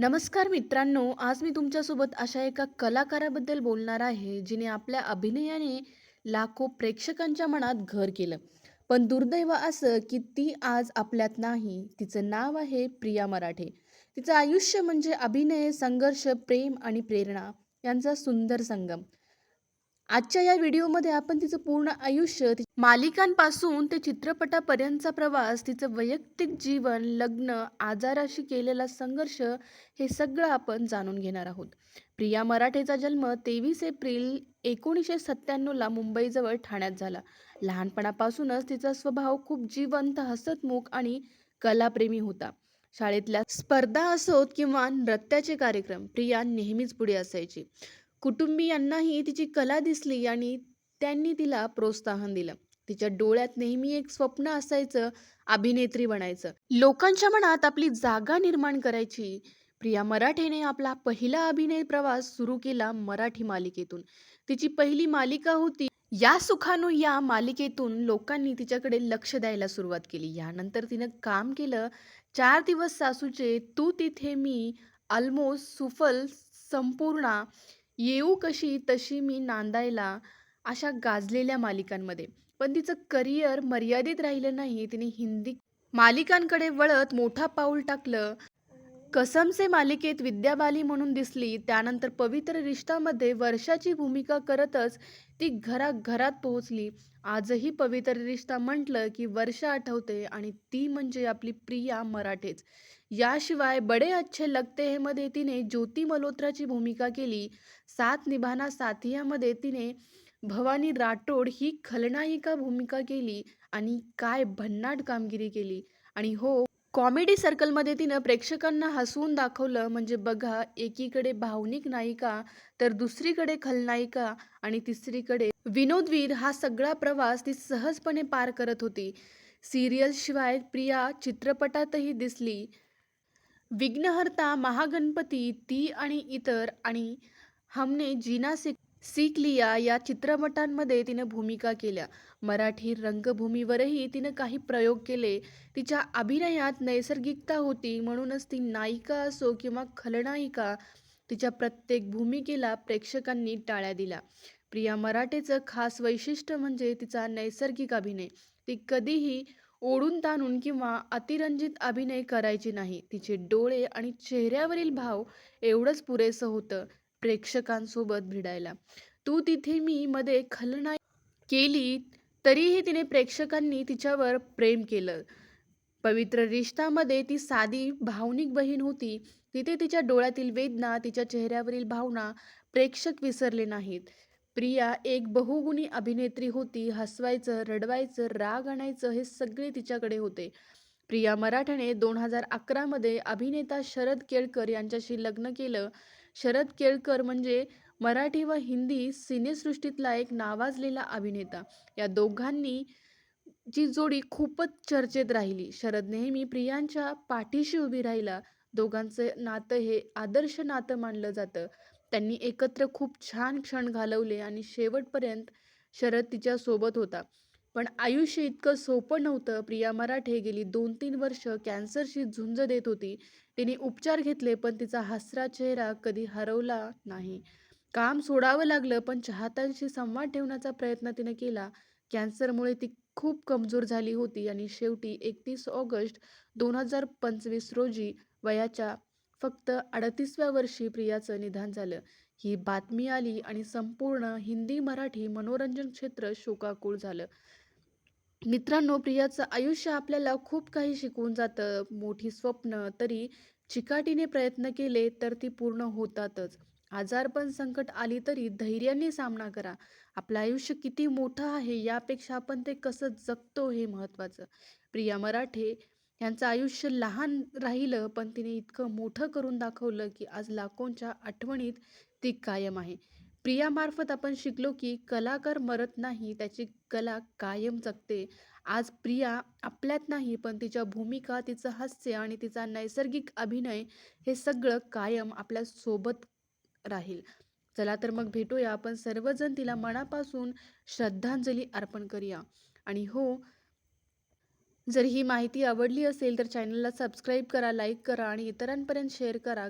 नमस्कार मित्रांनो, आज मी तुमच्यासोबत अशा एका कलाकाराबद्दल बोलणार आहे, जिने आपल्या अभिनयाने लाखो प्रेक्षकांच्या मनात घर केलं. पण दुर्दैव असं की ती आज आपल्यात नाही. तिचं नाव आहे प्रिया मराठे. तिचं आयुष्य म्हणजे अभिनय, संघर्ष, प्रेम आणि प्रेरणा यांचा सुंदर संगम. आजच्या या व्हिडिओमध्ये आपण तिचं पूर्ण आयुष्य, मालिकांपासून ते चित्रपटापर्यंतचा प्रवास, तिचं वैयक्तिक जीवन, लग्न, आजाराशी केलेला संघर्ष हे सगळं आपण जाणून घेणार आहोत. प्रिया मराठेचा जन्म तेवीस एप्रिल एकोणीसशे सत्त्याण्णवला मुंबईजवळ ठाण्यात झाला. लहानपणापासूनच तिचा स्वभाव खूप जिवंत, हसतमुख आणि कलाप्रेमी होता. शाळेतल्या स्पर्धा असोत किंवा नृत्याचे कार्यक्रम, प्रिया नेहमीच पुढे असायची. कुटुंबीयांनाही तिची कला दिसली आणि त्यांनी तिला प्रोत्साहन दिलं. तिच्या डोळ्यात नेहमी एक स्वप्न असायचं, अभिनेत्री बनायचं. लोकांच्या मनात आपली जागा निर्माण करायची. प्रिया मराठेने आपला पहिला अभिनय प्रवास सुरू केला मराठी मालिकेतून. तिची पहिली मालिका होती या सुखानू या मालिकेतून लोकांनी तिच्याकडे लक्ष द्यायला सुरुवात केली. यानंतर तिनं काम केलं चार दिवस सासूचे, तू तिथे मी, ऑलमोस्ट, सुफल, संपूर्णा, येऊ कशी तशी मी नांदायला अशा गाजलेल्या मालिकांमध्ये. पण तिचं करिअर मर्यादित राहिलं नाही. तिने हिंदी मालिकांकडे वळत मोठा पाऊल टाकलं. कसमसे मालिकेत विद्या बाली म्हणून दिसली. त्यानंतर पवित्र रिश्तामध्ये वर्षाची भूमिका करतच ती घराघरात पोहोचली. आजही पवित्र रिश्ता म्हटलं की वर्षा आठवते आणि ती म्हणजे आपली प्रिया मराठेच. याशिवाय बडे अच्छे लगते हे मध्ये तिने ज्योती मल्होत्राची भूमिका केली. साथ निभाना साथियामध्ये तिने भवानी राठोड ही खलनायिका भूमिका केली आणि काय भन्नाट कामगिरी केली. आणि हो, कॉमेडी सर्कलमध्ये तिनं प्रेक्षकांना हसवून दाखवलं. म्हणजे बघा, एकीकडे भावनिक नायिका, तर दुसरीकडे खलनायिका आणि तिसरीकडे विनोदवीर हा सगळा प्रवास ती सहजपणे पार करत होती. सिरियलशिवाय प्रिया चित्रपटातही दिसली. विघ्नहर्ता, महागणपती, ती आणि इतर आणि हमने जीना से लिया या चित्रपटांमध्ये तिनं भूमिका केल्या. मराठी रंगभूमीवरही तिनं काही प्रयोग केले. तिच्या अभिनयात नैसर्गिकता होती. म्हणूनच ती नायिका असो किंवा खलनायिका, तिच्या प्रत्येक भूमिकेला प्रेक्षकांनी टाळ्या दिल्या. प्रिया मराठेचं खास वैशिष्ट्य म्हणजे तिचा नैसर्गिक अभिनय. ती कधीही ओढून-ताणून किंवा अतिरंजित अभिनय करायची नाही. तिचे डोळे आणि चेहऱ्यावरील भाव एवढंच पुरेसं होतं प्रेक्षकांसोबत भिडायला. तू तिथे मी मध्ये खलनाय केली तरीही तिने प्रेक्षकांनी तिच्यावर प्रेम केलं. पवित्र रिश्तामध्ये ती साधी, भावनिक बहीण होती. तिथे तिच्या डोळ्यातील वेदना, तिच्या चेहऱ्यावरील भावना प्रेक्षक विसरले नाहीत. प्रिया एक बहुगुणी अभिनेत्री होती. हसवायचं, रडवायचं, राग आणायचं हे सगळे तिच्याकडे होते. प्रिया मराठ्याने दोन हजार अकरामध्ये अभिनेता शरद केळकर यांच्याशी लग्न केलं. शरद केळकर म्हणजे मराठी व हिंदी सिनेसृष्टीतला एक नावाजलेला अभिनेता. या दोघांनी जी जोडी खूपच चर्चेत राहिली. शरद नेहमी प्रियांच्या पाठीशी उभी राहिला. दोघांचं नातं हे आदर्श नातं मानलं जातं. त्यांनी एकत्र खूप छान क्षण घालवले आणि शेवटपर्यंत शरद तिच्यासोबत होता. पण आयुष्य इतकं सोपं नव्हतं. प्रिया मराठे गेली दोन-तीन वर्ष कॅन्सरशी झुंज देत होती. तिने उपचार घेतले पण तिचा हसरा चेहरा कधी हरवला नाही. काम सोडावं लागलं पण चाहत्यांशी संवाद ठेवण्याचा प्रयत्न तिने केला. कॅन्सरमुळे ती खूप कमजोर झाली होती आणि शेवटी एकतीस ऑगस्ट दोन हजार पंचवीस रोजी वयाच्या फक्त अडतीसव्या वर्षी प्रियाचं निधन झालं. ही बातमी आली आणि संपूर्ण हिंदी-मराठी मनोरंजन क्षेत्र शोकाकुळ झालं. मित्रांनो, प्रियाचं आयुष्य आपल्याला खूप काही शिकवून जातं. मोठी स्वप्न तरी चिकाटीने प्रयत्न केले तर ती पूर्ण होतातच. आजारपण, संकट आली तरी धैर्याने सामना करा. आपलं आयुष्य किती मोठं आहे यापेक्षा आपण ते कसं जगतो हे महत्त्वाचं. प्रिया मराठे यांचं आयुष्य लहान राहिलं पण तिने इतकं मोठं करून दाखवलं की आज लाखोंच्या आठवणीत ती कायम आहे. प्रियामार्फत आपण शिकलो की कलाकार मरत नाही, त्याची कला कायम जगते. आज प्रिया आपल्यात नाही पण तिच्या भूमिका, तिचं हास्य आणि तिचा नैसर्गिक अभिनय हे सगळं कायम आपल्यासोबत राहील. चला तर मग भेटूया आपण सर्वजण तिला मनापासून श्रद्धांजली अर्पण करूया. आणि हो, जर ही माहिती आवडली असेल तर चॅनलला सबस्क्राईब करा, लाईक करा आणि इतरांपर्यंत शेअर करा.